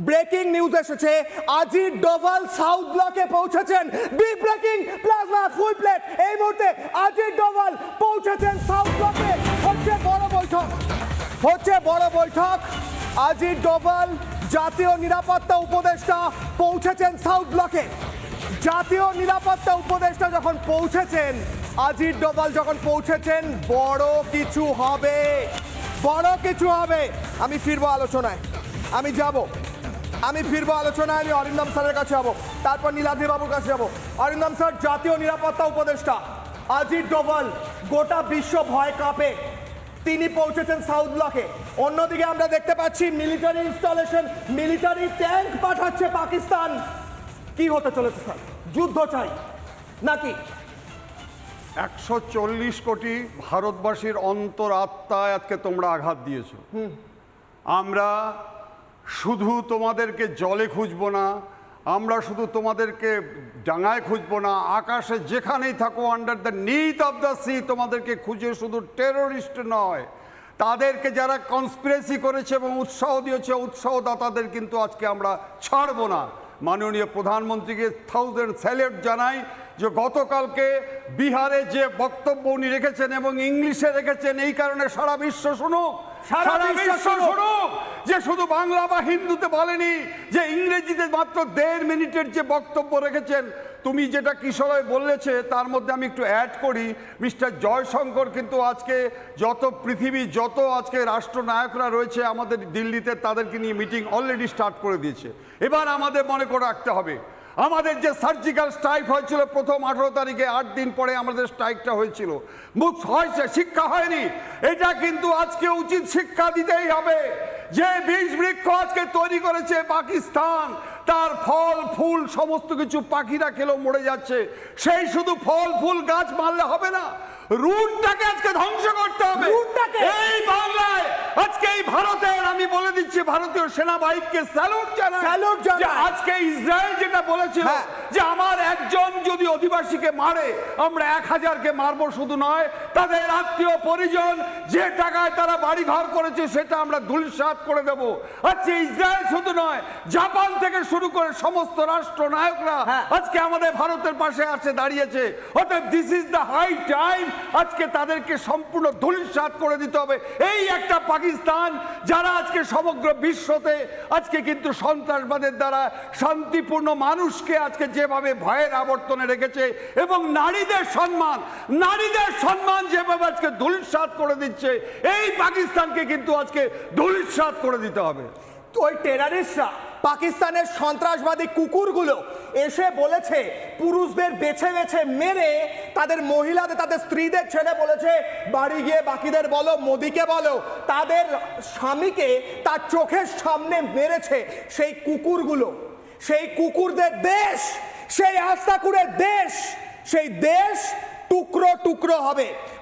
Breaking news এসেছে। আজির Doval south ব্লকে পৌঁছেছেন B breaking plasma full plate. এই মুহূর্তে আজির ডোভাল পৌঁছেছেন সাউথ ব্লকে। হচ্ছে বড় বৈঠক। হচ্ছে বড় বৈঠক। আজির ডোভাল জাতীয় নিরাপত্তা উপদেষ্টা পৌঁছেছেন সাউথ ব্লকে। জাতীয় নিরাপত্তা উপদেষ্টা যখন পৌঁছেছেন আজির ডোভাল যখন পৌঁছেছেন, বড় কিছু হবে। বড় কিছু হবে। আমি ফিরবো আলোচনায়। আমি যাব। আমি ফিরবো আলোচনায় আমি অরিন্দম স্যারের কাছে যাব। তারপর নীলাদ্রি বাবুর কাছে যাব। অরিন্দম স্যার জাতীয় নিরাপত্তা উপদেষ্টা আজির ডোভাল গোটা বিশ্ব ভয় কাঁপে। তিনি পৌঁছেছেন সাউথ ব্লকে। অন্যদিকে আমরা দেখতে পাচ্ছি মিলিটারি ইনস্টলেশন মিলিটারি ট্যাঙ্ক পাঠাচ্ছে পাকিস্তান। কি হতে চলেছে স্যার? যুদ্ধ চাই। নাকি? একশো চল্লিশ কোটি ভারতবাসীর অন্তর আত্মায় আজকে তোমরা আঘাত দিয়েছ। আমরা শুধু তোমাদেরকে জলে খুঁজবো না, আমরা শুধু তোমাদেরকে ডাঙায় খুঁজবো না, আকাশে যেখানেই থাকো under the neath of the sea তোমাদেরকে খুঁজে শুধু টেরোরিস্ট নয়। তাদেরকে যারা কনস্পিরেসি করেছে এবং উৎসাহ দিয়েছে, উৎসাহদাতাদের কিন্তু আজকে আমরা ছাড়বো না। মাননীয় প্রধানমন্ত্রীকে থাউজেন্ড স্যালেট জানাই যে গতকালকে বিহারে যে বক্তব্য উনি রেখেছেন এবং ইংলিশে রেখেছেন, এই কারণে সারা বিশ্ব শুনুক। সারা বিশ্ব। শুনুক। যে শুধু বাংলা বা হিন্দুতে বলেনি যে ইংরেজিতে মাত্র দেড় মিনিটের যে বক্তব্য রেখেছেন তুমি যেটা কিশোরয় বলেছে তার মধ্যে আমি একটু অ্যাড করি। মিস্টার জয়শঙ্কর কিন্তু আজকে যত পৃথিবী যত আজকে রাষ্ট্রনায়করা রয়েছে আমাদের দিল্লিতে তাদেরকে নিয়ে মিটিং অলরেডি স্টার্ট করে দিয়েছে। এবার আমাদের মনে করে রাখতে হবে আমাদের যে সার্জিক্যাল স্ট্রাইক হয়েছিল প্রথম আঠেরো তারিখে আট দিন পরে আমাদের স্ট্রাইকটা হয়েছিল। মুখ হয়েছে শিক্ষা হয়নি। এটা কিন্তু আজকে উচিত শিক্ষা দিতেই হবে। যে বীজ বৃক্ষ আজকে তৈরি করেছে পাকিস্তান তার ফল ফুল সমস্ত কিছু পাখিরা খেলেও মরে যাচ্ছে। সেই শুধু ফল ফুল গাছ মারলে হবে না। রুটটাকে আজকে ধ্বংস করতে হবে। রুটটাকে? এই ভারতের আমি বলে দিচ্ছি ভারতীয় সেনাবাহিনীকে স্যালুট জানাই স্যালুট জানাই। আজকে ইসরায়েল যেটা বলেছিল হ্যাঁ। যে আমার একজন যদি অধিবাসীকে মারে আমরা এক হাজারকে মারবো শুধু নয় তাদের আত্মীয় পরিজন যে টাকায় তারা বাড়ি ঘর করেছে সেটা আমরা ধুলসাত করে দেব। আজকে ইসরায়েল শুধু নয় জাপান থেকে শুরু করে সমস্ত রাষ্ট্র নায়করা হ্যাঁ। আজকে আমাদের ভারতের পাশে আসে দাঁড়িয়েছে। অতএব this is the high time আজকে তাদেরকে সম্পূর্ণ ধুলিসাৎ করে দিতে হবে। এই একটা পাকিস্তান যারা আজকে সমগ্র বিশ্বতে আজকে কিন্তু সন্ত্রাসবাদের দ্বারা শান্তিপূর্ণ মানুষকে আজকে যেভাবে ভয়ের আবর্তনে রেখেছে এবং নারীদের সম্মান নারীদের সম্মান যেভাবে আজকে ধুলিসাৎ করে দিচ্ছে, এই পাকিস্তানকে কিন্তু আজকে ধুলিসাৎ করে দিতে হবে। তো ওই টেরারিস্টরা পাকিস্তানের সন্ত্রাসবাদী কুকুরগুলো এসে বলেছে, পুরুষদের বেছে বেছে মেরে তাদের মহিলাদের, তাদের স্ত্রীদের ছেড়ে বলেছে, বাড়ি গিয়ে বাকিদের বলো, মোদিকে বলো। তাদের স্বামীকে তার চোখের সামনে মেরেছে সেই কুকুরগুলো। সেই কুকুরদের দেশ, সেই আস্তাকুরের দেশ, সেই দেশ টুকরো টুকরো হবে।